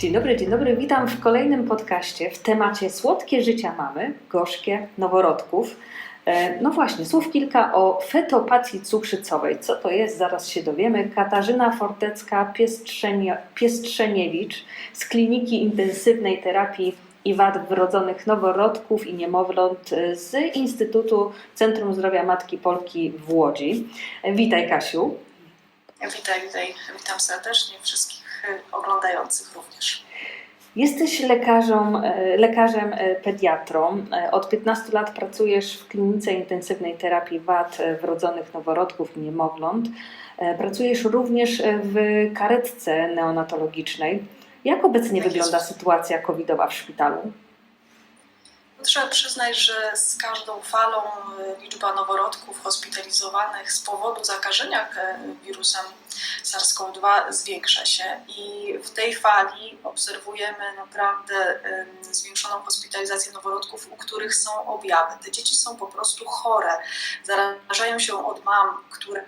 Dzień dobry, dzień dobry. Witam w kolejnym podcaście w temacie Słodkie życia mamy, gorzkie noworodków. E, No właśnie, słów kilka o fetopatii cukrzycowej. Co to jest? Zaraz się dowiemy. Katarzyna Fortecka, Piestrzenie, Piestrzeniewicz z Kliniki Intensywnej Terapii i Wad Wrodzonych Noworodków i Niemowląt e, z Instytutu Centrum Zdrowia Matki Polki w Łodzi. E, Witaj Kasiu. Witaj, witaj, witam serdecznie wszystkich y, oglądających również. Jesteś lekarzem, e, lekarzem e, pediatrą. E, Od 15 lat pracujesz w klinice intensywnej terapii wad e, wrodzonych noworodków i niemowląt. E, Pracujesz również e, w karetce neonatologicznej. Jak obecnie Tak wygląda sytuacja covidowa w szpitalu? Trzeba przyznać, że z każdą falą y, liczba noworodków hospitalizowanych z powodu zakażenia wirusem SARS-CoV-2 zwiększa się i w tej fali obserwujemy naprawdę y, zwiększoną hospitalizację noworodków, u których są objawy. Te dzieci są po prostu chore, zarażają się od mam, które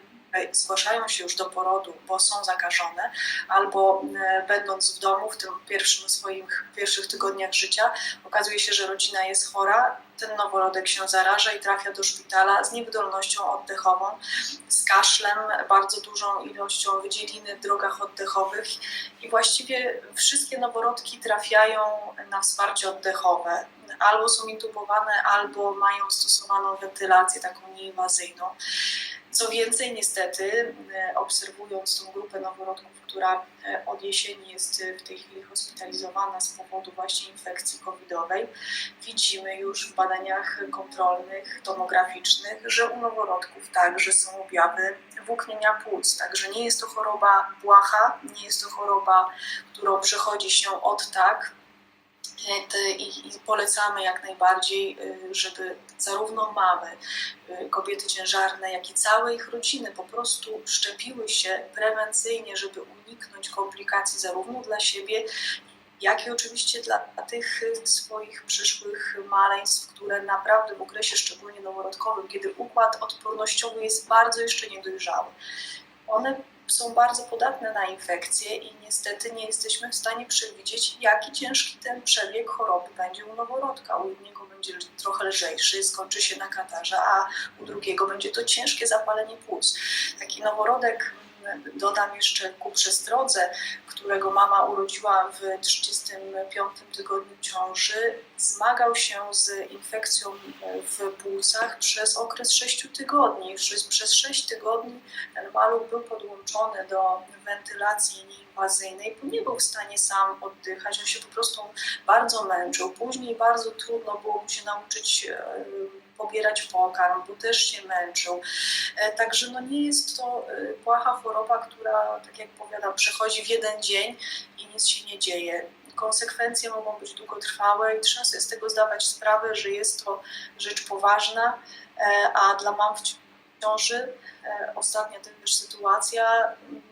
zgłaszają się już do porodu, bo są zakażone, albo e, będąc w domu w tym pierwszym swoich pierwszych tygodniach życia, okazuje się, że rodzina jest chora, ten noworodek się zaraża i trafia do szpitala z niewydolnością oddechową, z kaszlem, bardzo dużą ilością wydzieliny w drogach oddechowych i właściwie wszystkie noworodki trafiają na wsparcie oddechowe. Albo są intubowane, albo mają stosowaną wentylację taką nieinwazyjną. Co więcej, niestety, e, obserwując tą grupę noworodków, która e, od jesieni jest e, w tej chwili hospitalizowana z powodu właśnie infekcji covidowej, widzimy już w badaniach kontrolnych, tomograficznych, że u noworodków także są objawy włóknienia płuc. Także nie jest to choroba błaha, nie jest to choroba, którą przechodzi się od tak, i, polecamy jak najbardziej, y, żeby zarówno mamy, y, kobiety ciężarne, jak i całe ich rodziny po prostu szczepiły się prewencyjnie, żeby uniknąć komplikacji zarówno dla siebie, jak i oczywiście dla tych swoich przyszłych maleństw, które naprawdę w okresie szczególnie noworodkowym, kiedy układ odpornościowy jest bardzo jeszcze niedojrzały, one są bardzo podatne na infekcje i niestety nie jesteśmy w stanie przewidzieć, jaki ciężki ten przebieg choroby będzie u noworodka. U jednego będzie trochę lżejszy, skończy się na katarze, a u drugiego będzie to ciężkie zapalenie płuc. Taki noworodek, dodam jeszcze ku przestrodze, którego mama urodziła w 35 tygodniu ciąży, zmagał się z infekcją w płucach przez okres 6 tygodni. Przez, przez 6 tygodni ten maluch był podłączony do wentylacji nieinwazyjnej, bo nie był w stanie sam oddychać, on się po prostu bardzo męczył. Później bardzo trudno było mu się nauczyć pobierać pokarm, bo też się męczył. E, Także no nie jest to e, błaha choroba, która, tak jak powiadam, przechodzi w jeden dzień i nic się nie dzieje. Konsekwencje mogą być długotrwałe i trzeba sobie z tego zdawać sprawę, że jest to rzecz poważna, e, a dla mam w ciąży ostatnia też sytuacja no,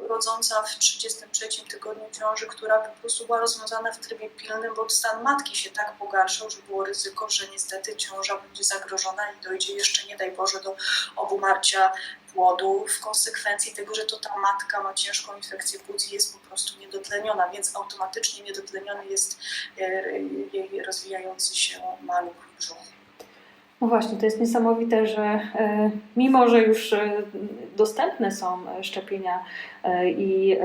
rodząca w 33 tygodniu ciąży, która po prostu była rozwiązana w trybie pilnym, bo stan matki się tak pogarszał, że było ryzyko, że niestety ciąża będzie zagrożona i dojdzie jeszcze, nie daj Boże, do obumarcia płodu w konsekwencji tego, że to ta matka ma ciężką infekcję płuc i jest po prostu niedotleniona, więc automatycznie niedotleniony jest e, jej rozwijający się maluch w brzuchu. No właśnie, to jest niesamowite, że e, mimo, że już e, dostępne są e, szczepienia i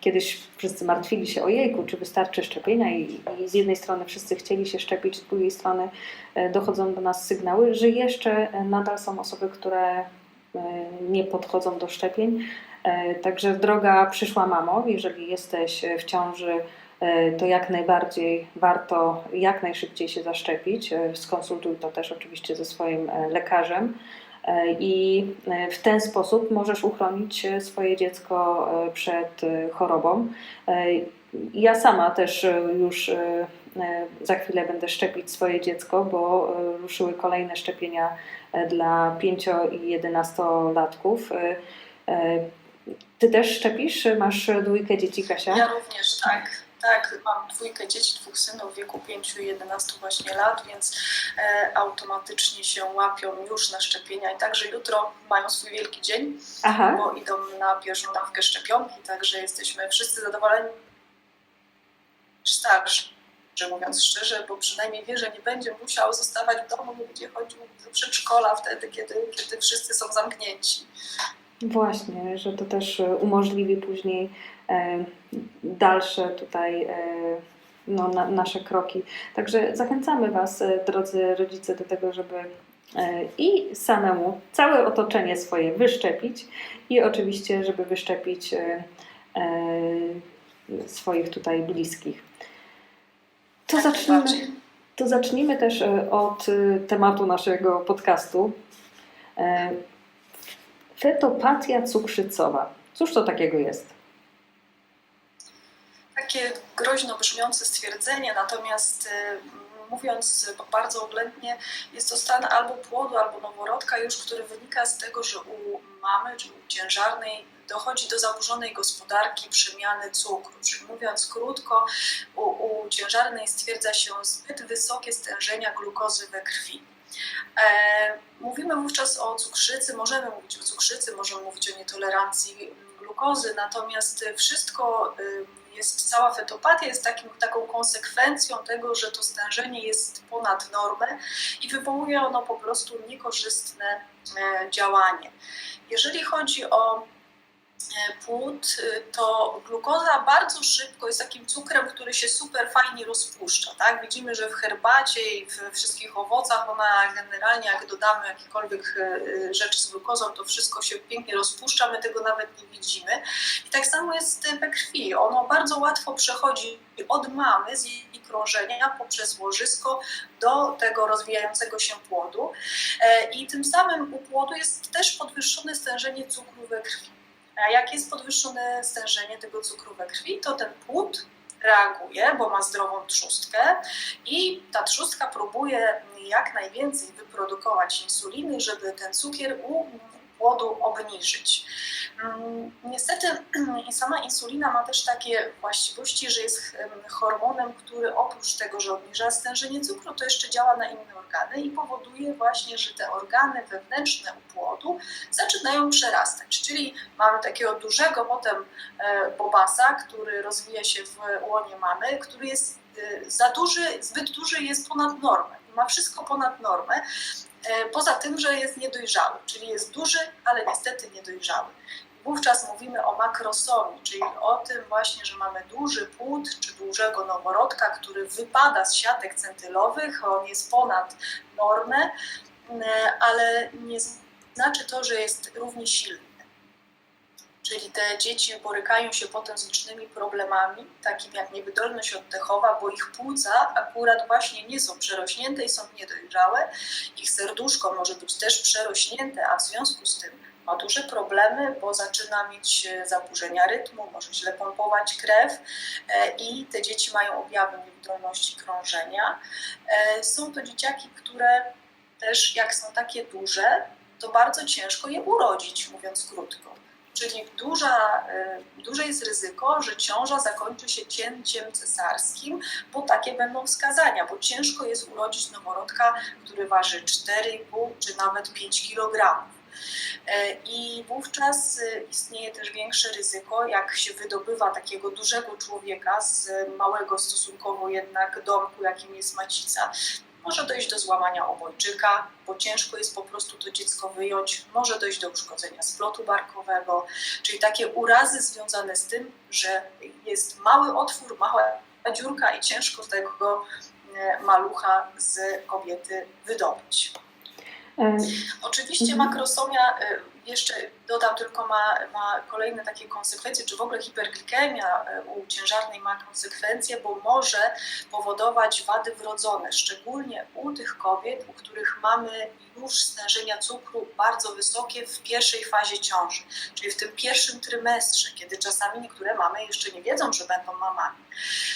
kiedyś wszyscy martwili się o jejku, czy wystarczy szczepienia i, z jednej strony wszyscy chcieli się szczepić, z drugiej strony dochodzą do nas sygnały, że jeszcze nadal są osoby, które nie podchodzą do szczepień. Także droga przyszła mamo, jeżeli jesteś w ciąży, to jak najbardziej warto jak najszybciej się zaszczepić. E, Skonsultuj to też oczywiście ze swoim e, lekarzem. E, I e, w ten sposób możesz uchronić e, swoje dziecko e, przed e, chorobą. E, Ja sama też e, już e, e, za chwilę będę szczepić swoje dziecko, bo e, ruszyły kolejne szczepienia e, dla 5 i 11-latków. E, e, Ty też szczepisz? Masz dwójkę dzieci, Kasia? Ja również, tak. Tak, mam dwójkę dzieci, dwóch synów w wieku 5 i 11 właśnie lat, więc e, automatycznie się łapią już na szczepienia i także jutro mają swój wielki dzień, Aha. bo idą na pierwszą dawkę szczepionki, także jesteśmy wszyscy zadowoleni starszy, że mówiąc szczerze, bo przynajmniej wie, że nie będzie musiał zostawać w domu, nie będzie chodził do przedszkola wtedy, kiedy, kiedy wszyscy są zamknięci. Właśnie, że to też e, umożliwi później dalsze tutaj e, no, na, nasze kroki. Także zachęcamy Was, e, drodzy rodzice, do tego, żeby e, i samemu całe otoczenie swoje wyszczepić i oczywiście, żeby wyszczepić e, e, swoich tutaj bliskich. To Jak zacznijmy, to zacznijmy też e, od e, tematu naszego podcastu. E, Fetopatia cukrzycowa. Cóż to takiego jest? Takie groźno brzmiące stwierdzenie, natomiast y, mówiąc bardzo oględnie, jest to stan albo płodu, albo noworodka już, który wynika z tego, że u mamy czy u ciężarnej dochodzi do zaburzonej gospodarki przemiany cukru. Czyli mówiąc krótko, u, u ciężarnej stwierdza się zbyt wysokie stężenia glukozy we krwi. E, mówimy wówczas o cukrzycy, możemy mówić o cukrzycy, możemy mówić o nietolerancji glukozy, natomiast wszystko y, jest, cała fetopatia jest takim, taką konsekwencją tego, że to stężenie jest ponad normę i wywołuje ono po prostu niekorzystne e, działanie. Jeżeli chodzi o płód, y, to glukoza bardzo szybko jest takim cukrem, który się super fajnie rozpuszcza. Tak? Widzimy, że w herbacie i we wszystkich owocach ona generalnie, jak dodamy jakiekolwiek e, rzeczy z glukozą, to wszystko się pięknie rozpuszcza, my tego nawet nie widzimy. I tak samo jest we krwi. Ono bardzo łatwo przechodzi od mamy, z jej krążenia poprzez łożysko do tego rozwijającego się płodu. E, I tym samym u płodu jest też podwyższone stężenie cukru we krwi. A jak jest podwyższone stężenie tego cukru we krwi, to ten płód reaguje, bo ma zdrową trzustkę i ta trzustka próbuje jak najwięcej wyprodukować insuliny, żeby ten cukier u płodu obniżyć. Mm, Niestety sama insulina ma też takie właściwości, że jest em, hormonem, który oprócz tego, że obniża stężenie cukru, to jeszcze działa na inne organy i powoduje właśnie, że te organy wewnętrzne u płodu zaczynają przerastać. Czyli mamy takiego dużego potem e, bobasa, który rozwija się w łonie mamy, który jest e, za duży, zbyt duży jest ponad normę. Ma wszystko ponad normę. E, Poza tym, że jest niedojrzały, czyli jest duży, ale niestety niedojrzały. Wówczas mówimy o makrosomii, czyli o tym właśnie, że mamy duży płód czy dużego noworodka, który wypada z siatek centylowych, on jest ponad normę, e, ale nie znaczy to, że jest równie silny. Czyli te dzieci borykają się potem z licznymi problemami, takimi jak niewydolność oddechowa, bo ich płuca akurat właśnie nie są przerośnięte i są niedojrzałe. Ich serduszko może być też przerośnięte, a w związku z tym ma duże problemy, bo zaczyna mieć e, zaburzenia rytmu, może źle pompować krew e, i te dzieci mają objawy niewydolności krążenia. E, Są to dzieciaki, które też jak są takie duże, to bardzo ciężko je urodzić, mówiąc krótko. Czyli duża, y, duże jest ryzyko, że ciąża zakończy się cięciem cesarskim, bo takie będą wskazania, bo ciężko jest urodzić noworodka, który waży 4,5 czy nawet 5 kg. I wówczas y, istnieje też większe ryzyko, jak się wydobywa takiego dużego człowieka z małego stosunkowo jednak domku, jakim jest macica, może dojść do złamania obojczyka, bo ciężko jest po prostu to dziecko wyjąć, może dojść do uszkodzenia splotu barkowego, czyli takie urazy związane z tym, że jest mały otwór, mała dziurka i ciężko tego e, malucha z kobiety wydobyć. E, Oczywiście Mhm. makrosomia, y, jeszcze dodam tylko, ma, ma kolejne takie konsekwencje, czy w ogóle hiperglikemia y, u ciężarnej ma konsekwencje, bo może powodować wady wrodzone, szczególnie u tych kobiet, u których mamy już stężenia cukru bardzo wysokie w pierwszej fazie ciąży, czyli w tym pierwszym trymestrze, kiedy czasami niektóre mamy jeszcze nie wiedzą, że będą mamami.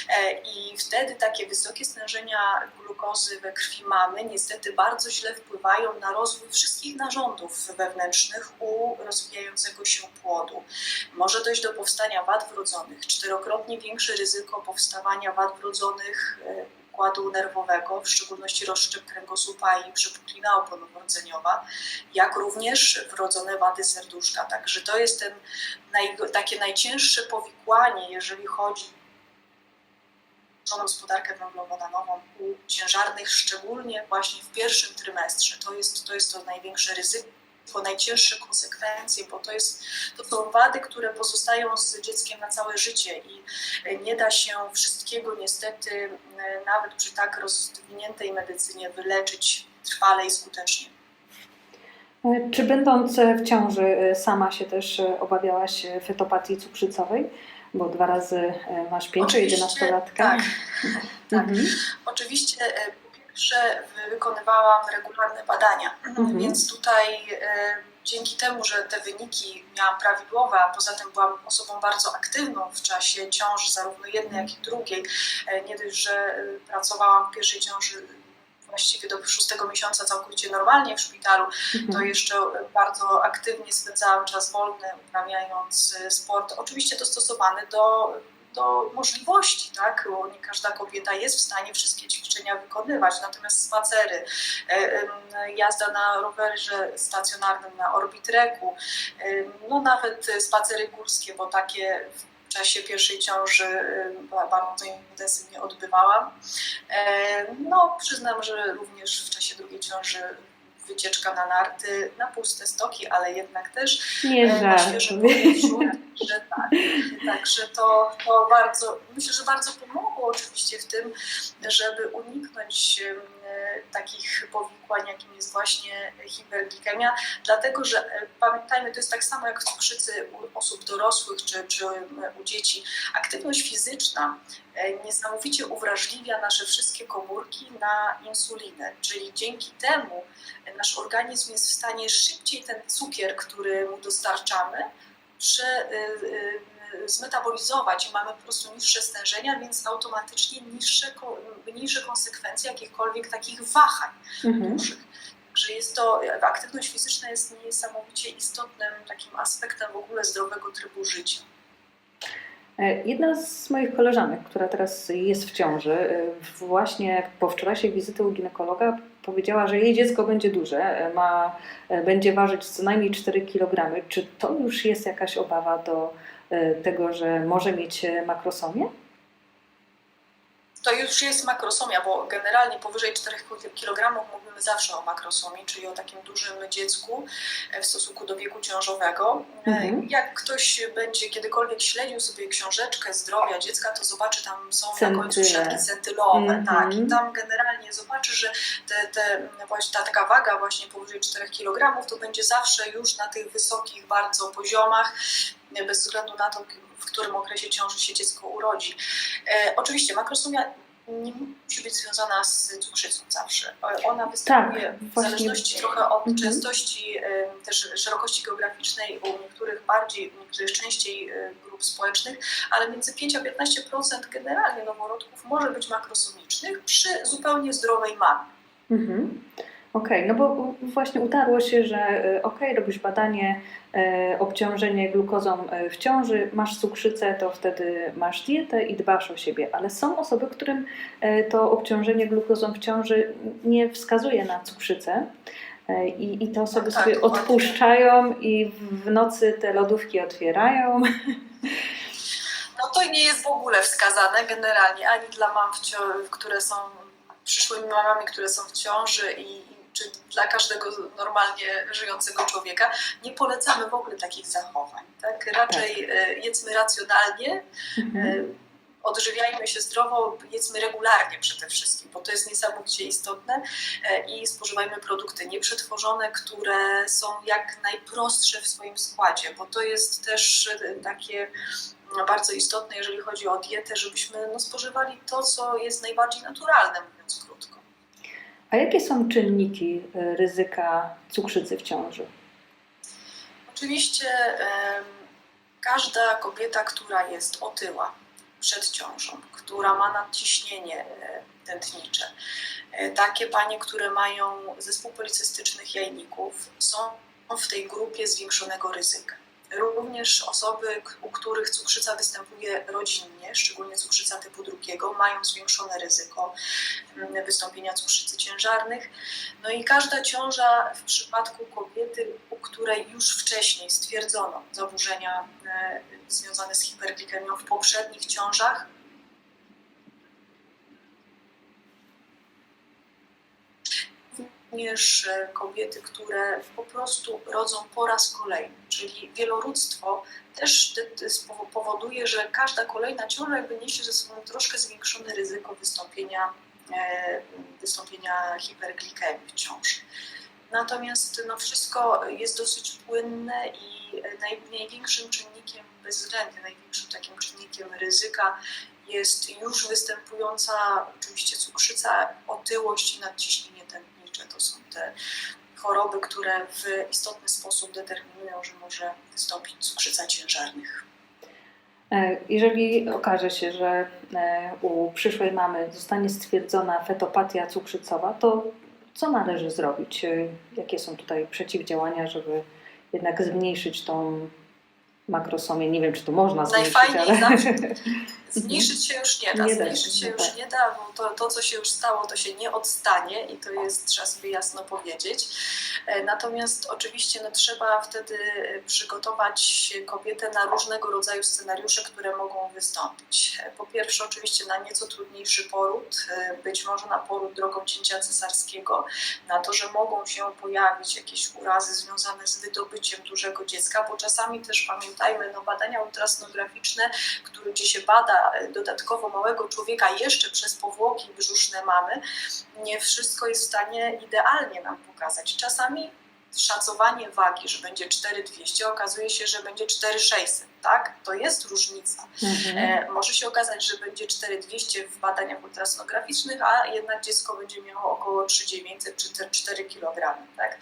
E, I wtedy takie wysokie stężenia glukozy we krwi mamy niestety bardzo źle wpływają na rozwój wszystkich narządów wewnętrznych u rozwijającego się płodu. Może dojść do powstania wad wrodzonych, czterokrotnie większe ryzyko powstawania wad wrodzonych e, układu nerwowego, w szczególności rozszczep kręgosłupa i przepuklina oponowo-rdzeniowa, jak również wrodzone wady serduszka. Także to jest ten, naj, takie najcięższe powikłanie, jeżeli chodzi gospodarkę węglowodanową u ciężarnych, szczególnie właśnie w pierwszym trymestrze. To jest to, jest to największe ryzyko najcięższe konsekwencje, bo to, jest, to są wady, które pozostają z dzieckiem na całe życie i nie da się wszystkiego niestety nawet przy tak rozwiniętej medycynie wyleczyć trwale i skutecznie. Czy będąc w ciąży sama się też obawiałaś fetopatii cukrzycowej? Bo dwa razy masz 5-11-latka. Tak, tak. Mhm. Oczywiście pierwsze wykonywałam regularne badania, mhm. więc tutaj dzięki temu, że te wyniki miałam prawidłowe, a poza tym byłam osobą bardzo aktywną w czasie ciąży, zarówno jednej, jak i drugiej, nie dość, że pracowałam w pierwszej ciąży właściwie do szóstego miesiąca całkowicie normalnie w szpitalu, mhm. to jeszcze bardzo aktywnie spędzałam czas wolny, uprawiając sport, oczywiście dostosowany do, do możliwości, tak? Bo nie każda kobieta jest w stanie wszystkie ćwiczenia wykonywać, natomiast spacery, jazda na rowerze stacjonarnym, na orbitreku, no nawet spacery górskie, bo takie w czasie pierwszej ciąży bardzo intensywnie odbywałam. No, przyznam, że również w czasie drugiej ciąży wycieczka na narty, na puste stoki, ale jednak też Nie na świeże powietrzu. Że tak, także to, to bardzo, myślę, że bardzo pomogło oczywiście w tym, żeby uniknąć takich powikłań, jakim jest właśnie hiperglikemia, dlatego że pamiętajmy, to jest tak samo jak w cukrzycy u osób dorosłych czy, czy u dzieci. Aktywność fizyczna niesamowicie uwrażliwia nasze wszystkie komórki na insulinę, czyli dzięki temu nasz organizm jest w stanie szybciej ten cukier, który mu dostarczamy, prze, zmetabolizować i mamy po prostu niższe stężenia, więc automatycznie niższe, mniejsze konsekwencje jakichkolwiek takich wahań mhm. dużych. Że jest to, aktywność fizyczna jest niesamowicie istotnym takim aspektem w ogóle zdrowego trybu życia. Jedna z moich koleżanek, która teraz jest w ciąży, właśnie po wczorajszej wizyty u ginekologa powiedziała, że jej dziecko będzie duże, ma, będzie ważyć co najmniej 4 kg. Czy to już jest jakaś obawa do tego, że może mieć makrosomię? To już jest makrosomia, bo generalnie powyżej 4 kg mówimy zawsze o makrosomii, czyli o takim dużym dziecku w stosunku do wieku ciążowego. Mhm. Jak ktoś będzie kiedykolwiek śledził sobie książeczkę zdrowia dziecka, to zobaczy, tam są Centyle. na końcu siatki centylowe, mhm. tak, i tam generalnie zobaczy, że te, te, właśnie ta taka waga właśnie powyżej 4 kg to będzie zawsze już na tych wysokich bardzo poziomach, bez względu na to, w którym okresie ciąży się dziecko urodzi. E, oczywiście makrosomia nie musi być związana z cukrzycą zawsze. Ona występuje tak, w zależności trochę od mhm. częstości, też szerokości geograficznej, u niektórych bardziej, u niektórych częściej e, grup społecznych, ale między 5 a 15% generalnie noworodków może być makrosomicznych przy zupełnie zdrowej mamie. Mhm. Okej, okay, no bo właśnie utarło się, że e, okej, okay, robisz badanie, e, obciążenie glukozą e, w ciąży, masz cukrzycę, to wtedy masz dietę i dbasz o siebie, ale są osoby, którym e, to obciążenie glukozą w ciąży nie wskazuje na cukrzycę. I, I te osoby tak, sobie odpuszczają i w nocy te lodówki otwierają. No to nie jest w ogóle wskazane generalnie ani dla mam, które są przyszłymi mamami, które są w ciąży i, czy dla każdego normalnie żyjącego człowieka, nie polecamy w ogóle takich zachowań. Tak? Raczej tak. E, jedzmy racjonalnie, mhm. E, odżywiajmy się zdrowo, jedzmy regularnie przede wszystkim, bo to jest niesamowicie istotne e, i spożywajmy produkty nieprzetworzone, które są jak najprostsze w swoim składzie, bo to jest też takie bardzo istotne, jeżeli chodzi o dietę, żebyśmy no, spożywali to, co jest najbardziej naturalne. A jakie są czynniki e, ryzyka cukrzycy w ciąży? Oczywiście każda kobieta, która jest otyła przed ciążą, która ma nadciśnienie e, tętnicze, e, takie panie, które mają zespół policystycznych jajników, są w tej grupie zwiększonego ryzyka. Również osoby, u których cukrzyca występuje rodzinnie, szczególnie cukrzyca typu drugiego, mają zwiększone ryzyko mm, wystąpienia cukrzycy ciężarnych. No i każda ciąża w przypadku kobiety, u której już wcześniej stwierdzono zaburzenia e, związane z hiperglikemią w poprzednich ciążach, również e, kobiety, które po prostu rodzą po raz kolejny, czyli wielorództwo też powoduje, że każda kolejna ciąża jakby niesie ze sobą troszkę zwiększone ryzyko wystąpienia, e, wystąpienia hiperglikemii w ciąży. Natomiast no, wszystko jest dosyć płynne i naj, największym czynnikiem, bezwzględnie największym takim czynnikiem ryzyka jest już występująca oczywiście cukrzyca, otyłość i nadciśnienie tętnicze. To są te choroby, które w istotny sposób determinują, że może wystąpić cukrzyca ciężarnych. E, Jeżeli okaże się, że e, u przyszłej mamy zostanie stwierdzona fetopatia cukrzycowa, to co należy zrobić? E, Jakie są tutaj przeciwdziałania, żeby jednak zmniejszyć tą makrosomię? Nie wiem, czy to można zmniejszyć, Najfajniej ale... zawsze Zmniejszyć się już nie da, Nie się, no już tak. nie da, bo to, to, co się już stało, to się nie odstanie i to jest, trzeba sobie jasno powiedzieć. E, Natomiast oczywiście no, trzeba wtedy e, przygotować kobietę na różnego rodzaju scenariusze, które mogą wystąpić. E, Po pierwsze oczywiście na nieco trudniejszy poród, być może na poród drogą cięcia cesarskiego, na to, że mogą się pojawić jakieś urazy związane z wydobyciem dużego dziecka, bo czasami też pamiętajmy, no badania ultrasonograficzne, które, gdzie się bada dodatkowo małego człowieka jeszcze przez powłoki brzuszne mamy, nie wszystko jest w stanie idealnie nam pokazać. Czasami szacowanie wagi, że będzie 4200, okazuje się, że będzie 4600, tak? To jest różnica. Mhm. E, może się okazać, że będzie 4200 w badaniach ultrasonograficznych, a jednak dziecko będzie miało około 3900 czy te 4 kg, tak?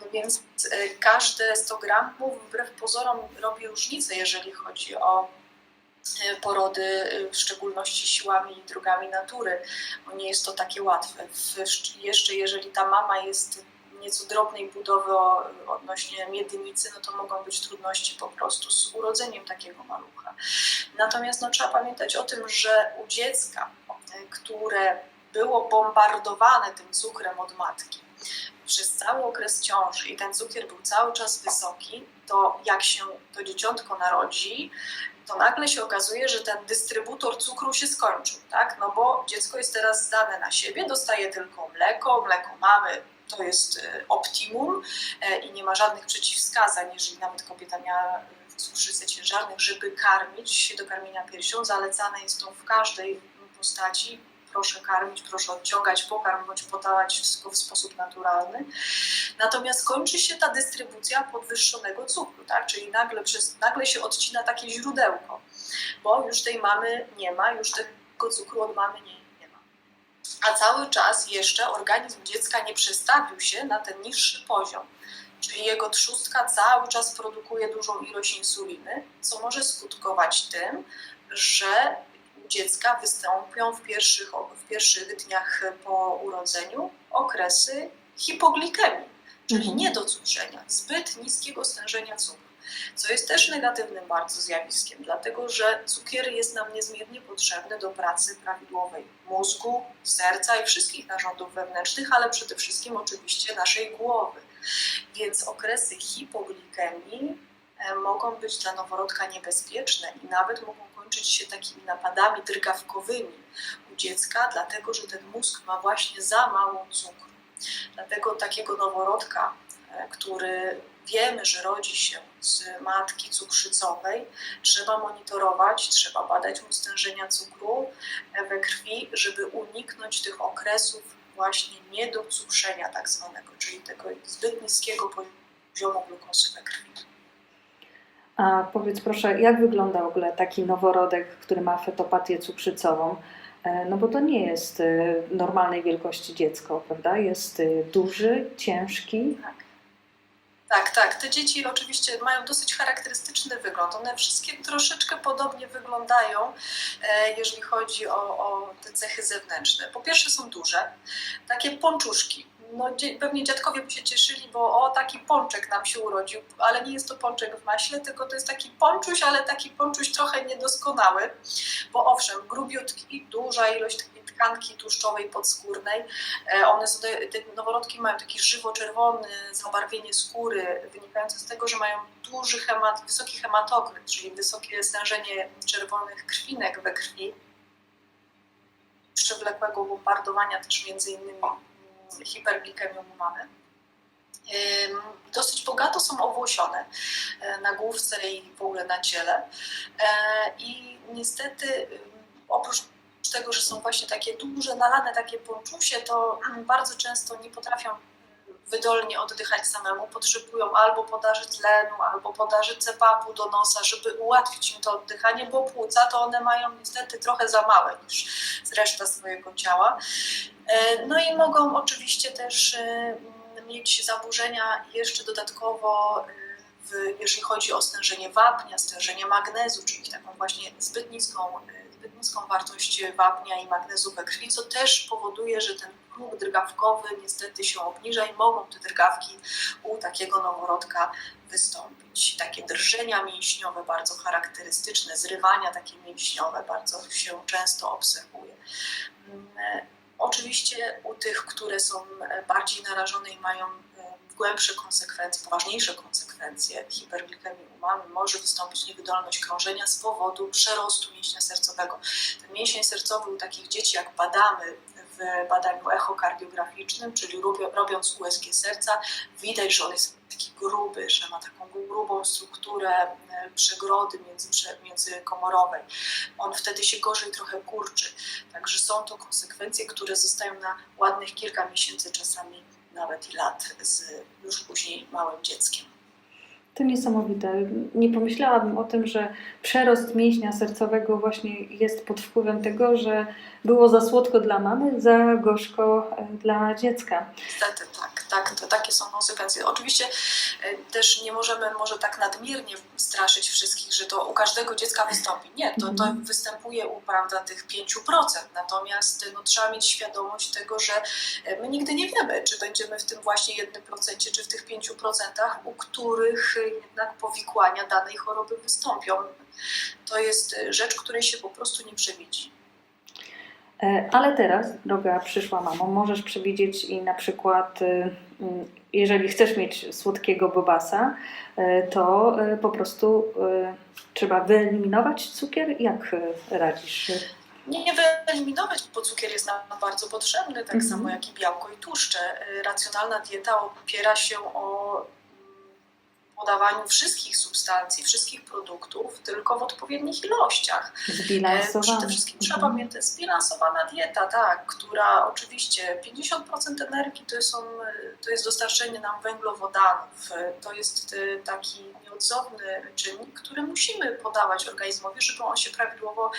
No Więc e, każde 100 gramów wbrew pozorom robi różnicę, jeżeli chodzi o porody, e, w szczególności siłami i drogami natury, bo nie jest to takie łatwe. Jeszcze jeżeli ta mama jest nieco drobnej budowy odnośnie miednicy, no to mogą być trudności po prostu z urodzeniem takiego malucha. Natomiast no, trzeba pamiętać o tym, że u dziecka, e, które było bombardowane tym cukrem od matki przez cały okres ciąży i ten cukier był cały czas wysoki, to jak się to dzieciątko narodzi, to nagle się okazuje, że ten dystrybutor cukru się skończył, tak? No bo dziecko jest teraz zdane na siebie, dostaje tylko mleko, mleko mamy, to jest e, optimum e, i nie ma żadnych przeciwwskazań, jeżeli nawet kobieta miała e, cukrzycę ciężarnych, żeby karmić się do karmienia piersią. Zalecane jest to w każdej postaci. Proszę karmić, proszę odciągać pokarm bądź podawać wszystko w sposób naturalny. Natomiast kończy się ta dystrybucja podwyższonego cukru, tak? czyli nagle, przez, nagle się odcina takie źródełko, bo już tej mamy nie ma, już tego cukru od mamy nie, nie ma. A cały czas jeszcze organizm dziecka nie przestawił się na ten niższy poziom. Czyli jego trzustka cały czas produkuje dużą ilość insuliny, co może skutkować tym, że dziecka wystąpią w pierwszych, w pierwszych dniach po urodzeniu okresy hipoglikemii, czyli Mhm. niedocukrzenia, zbyt niskiego stężenia cukru, co jest też negatywnym bardzo zjawiskiem, dlatego że cukier jest nam niezmiernie potrzebny do pracy prawidłowej mózgu, serca i wszystkich narządów wewnętrznych, ale przede wszystkim oczywiście naszej głowy. Więc okresy hipoglikemii e, mogą być dla noworodka niebezpieczne i nawet mogą kończyć się takimi napadami drgawkowymi u dziecka, dlatego że ten mózg ma właśnie za mało cukru. Dlatego takiego noworodka, e, który wiemy, że rodzi się z matki cukrzycowej, trzeba monitorować, trzeba badać mu stężenia cukru e, we krwi, żeby uniknąć tych okresów właśnie niedocukrzenia tak zwanego, czyli tego zbyt niskiego poziomu glukozy we krwi. A powiedz proszę, jak wygląda w ogóle taki noworodek, który ma fetopatię cukrzycową? E, No bo to nie jest e, normalnej wielkości dziecko, prawda? Jest e, duży, ciężki. Tak, tak. Te dzieci oczywiście mają dosyć charakterystyczny wygląd. One wszystkie troszeczkę podobnie wyglądają, jeżeli chodzi o, o te cechy zewnętrzne. Po pierwsze są duże, takie pączuszki. No, pewnie dziadkowie by się cieszyli, bo o, taki pączek nam się urodził, ale nie jest to pączek w maśle, tylko to jest taki pączuś, ale taki pączuś trochę niedoskonały, bo owszem, grubiutki, duża ilość tkanki tłuszczowej podskórnej, E, One są, te noworodki mają taki żywo-czerwony zabarwienie skóry, wynikające z tego, że mają duży hemat, wysoki hematokryt, czyli wysokie stężenie czerwonych krwinek we krwi, przewlekłego bombardowania też między innymi hiperglikemią mamy. Dosyć bogato są owłosione e, na główce i w ogóle na ciele. E, I niestety oprócz tego, że są właśnie takie duże, nalane takie ponczusie, to mm, bardzo często nie potrafią wydolnie oddychać samemu, potrzebują albo podaży tlenu, albo podaży cepapu do nosa, żeby ułatwić im to oddychanie, bo płuca to one mają niestety trochę za małe niż reszta swojego ciała. E, No i mogą oczywiście też e, mieć zaburzenia jeszcze dodatkowo, e, w, jeżeli chodzi o stężenie wapnia, stężenie magnezu, czyli taką właśnie zbyt niską, zbyt niską wartość wapnia i magnezu we krwi, co też powoduje, że ten drgawkowy niestety się obniża i mogą te drgawki u takiego noworodka wystąpić. Takie drżenia mięśniowe bardzo charakterystyczne, zrywania takie mięśniowe bardzo się często obserwuje. Mm, Oczywiście u tych, które są bardziej narażone i mają e, głębsze konsekwencje, poważniejsze konsekwencje hiperglikemii u mamy, może wystąpić niewydolność krążenia z powodu przerostu mięśnia sercowego. Ten mięsień sercowy u takich dzieci, jak badamy w badaniu echokardiograficznym, czyli robią- robiąc USG serca, widać, że on jest taki gruby, że ma taką grubą strukturę e, przegrody między, międzykomorowej. On wtedy się gorzej trochę kurczy. Także są to konsekwencje, które zostają na ładnych kilka miesięcy, czasami nawet i lat z już później małym dzieckiem. To niesamowite. Nie pomyślałabym o tym, że przerost mięśnia sercowego właśnie jest pod wpływem tego, że było za słodko dla mamy, za gorzko e, dla dziecka. Niestety tak, tak, to takie są konsekwencje. Oczywiście e, też nie możemy może tak nadmiernie straszyć wszystkich, że to u każdego dziecka wystąpi. Nie, to, to Mhm. występuje u prawda, tych 5%. Natomiast no, trzeba mieć świadomość tego, że e, my nigdy nie wiemy, czy będziemy w tym właśnie 1% czy w tych 5%, u których jednak powikłania danej choroby wystąpią. To jest e, rzecz, której się po prostu nie przewidzi. E, Ale teraz, droga przyszła mamo, możesz przewidzieć i na przykład, y, jeżeli chcesz mieć słodkiego bobasa, e, to e, po prostu e, trzeba wyeliminować cukier. Jak radzisz? Nie, nie wyeliminować, bo cukier jest nam bardzo potrzebny, tak Mhm. samo jak i białko i tłuszcze. Racjonalna dieta opiera się o podawaniu wszystkich substancji, wszystkich produktów, tylko w odpowiednich ilościach. E, Zbilansowane. Przede wszystkim trzeba Mhm. pamiętać, zbilansowana dieta, tak, która oczywiście 50% energii to, są, to jest dostarczenie nam węglowodanów. To jest y, taki nieodzowny czynnik, który musimy podawać organizmowi, żeby on się prawidłowo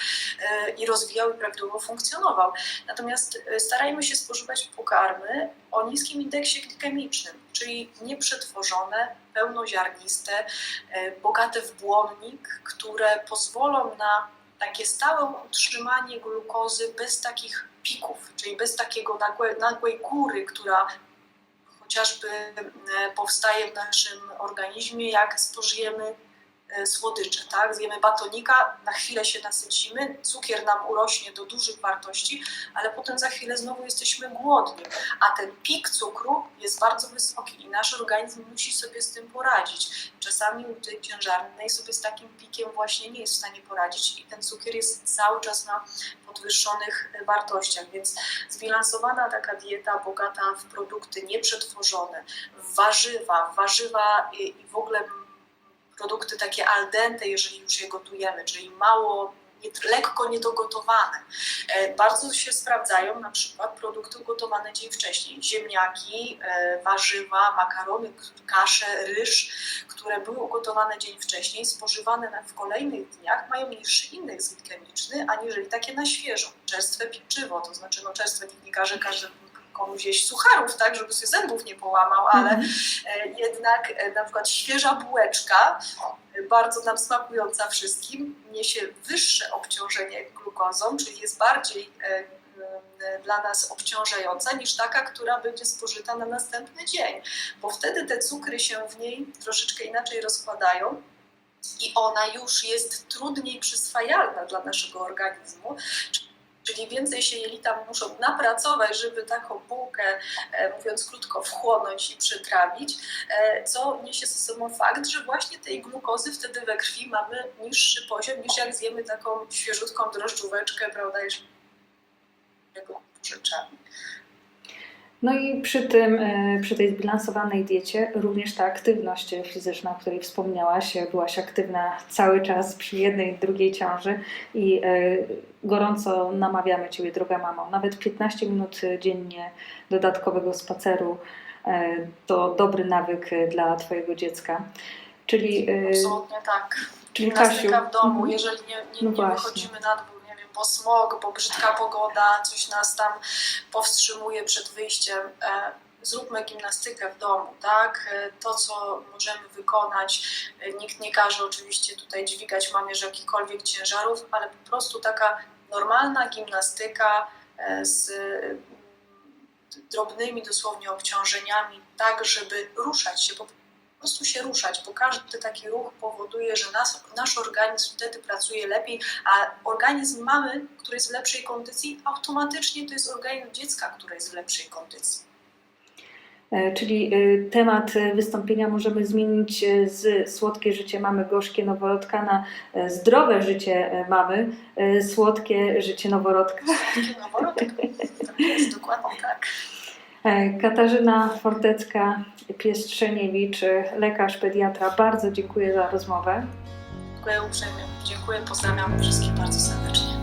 y, i rozwijał i prawidłowo funkcjonował. Natomiast starajmy się spożywać pokarmy o niskim indeksie glikemicznym, czyli nieprzetworzone, pełnoziarniste, y, bogate w błonnik, które pozwolą na takie stałe utrzymanie glukozy bez takich pików, czyli bez takiego nagłe, nagłej góry, która chociażby e, powstaje w naszym organizmie, jak spożyjemy e, słodycze, tak? Zjemy batonika, na chwilę się nasycimy, cukier nam urośnie do dużych wartości, ale potem za chwilę znowu jesteśmy głodni, a ten pik cukru jest bardzo wysoki i nasz organizm musi sobie z tym poradzić. Czasami u tej ciężarnej sobie z takim pikiem właśnie nie jest w stanie poradzić i ten cukier jest cały czas na podwyższonych e, wartościach, więc zbilansowana taka dieta bogata w produkty nieprzetworzone, w warzywa, w warzywa i, i w ogóle produkty takie al dente, jeżeli już je gotujemy, czyli mało, lekko niedogotowane. E, Bardzo się sprawdzają na przykład produkty ugotowane dzień wcześniej. Ziemniaki, e, warzywa, makarony, kasze, ryż, które były ugotowane dzień wcześniej, spożywane w kolejnych dniach, mają niższy indeks glikemiczny, aniżeli takie na świeżo. Czerstwe pieczywo, to znaczy no czerstwe każe każdemu komuś jeść sucharów, tak, żeby sobie zębów nie połamał, ale Mhm. e, jednak e, na przykład świeża bułeczka, e, bardzo nam smakująca wszystkim, niesie wyższe obciążenie glukozą, czyli jest bardziej dla nas obciążająca niż taka, która będzie spożyta na następny dzień, bo wtedy te cukry się w niej troszeczkę inaczej rozkładają i ona już jest trudniej przyswajalna dla naszego organizmu. Czyli więcej się jelita muszą napracować, żeby taką bułkę, e, mówiąc krótko, wchłonąć i przetrawić, e, co niesie ze sobą fakt, że właśnie tej glukozy wtedy we krwi mamy niższy poziom niż jak zjemy taką świeżutką drożdżóweczkę, prawda, jeszcze rzeczami. No i przy tym, e, przy tej zbilansowanej diecie również ta aktywność fizyczna, o której wspomniałaś, e, byłaś aktywna cały czas przy jednej drugiej ciąży i e, gorąco namawiamy Ciebie, droga mamo, nawet 15 minut dziennie dodatkowego spaceru to dobry nawyk dla Twojego dziecka. Czyli, Absolutnie tak. czyli Kasiu, w domu, mhm. jeżeli nie, nie, No nie wychodzimy na dwór, bo smog, bo brzydka pogoda, coś nas tam powstrzymuje przed wyjściem. E, zróbmy gimnastykę w domu, tak? E, To, co możemy wykonać. E, Nikt nie każe oczywiście tutaj dźwigać mamierz jakichkolwiek ciężarów, ale po prostu taka normalna gimnastyka z drobnymi dosłownie obciążeniami, tak, żeby ruszać się, po prostu się ruszać, bo każdy taki ruch powoduje, że nas, nasz organizm wtedy pracuje lepiej, a organizm mamy, który jest w lepszej kondycji, automatycznie to jest organizm dziecka, które jest w lepszej kondycji. E, Czyli e, temat e, wystąpienia możemy zmienić z słodkie życie mamy, gorzkie noworodka na zdrowe życie mamy, słodkie życie noworodka. Takie noworodek. Tak jest, dokładnie tak. E, Katarzyna Fortecka, Piestrzeniewicz, lekarz, pediatra, bardzo dziękuję za rozmowę. Dziękuję uprzejmie. Dziękuję, pozdrawiam wszystkich bardzo serdecznie.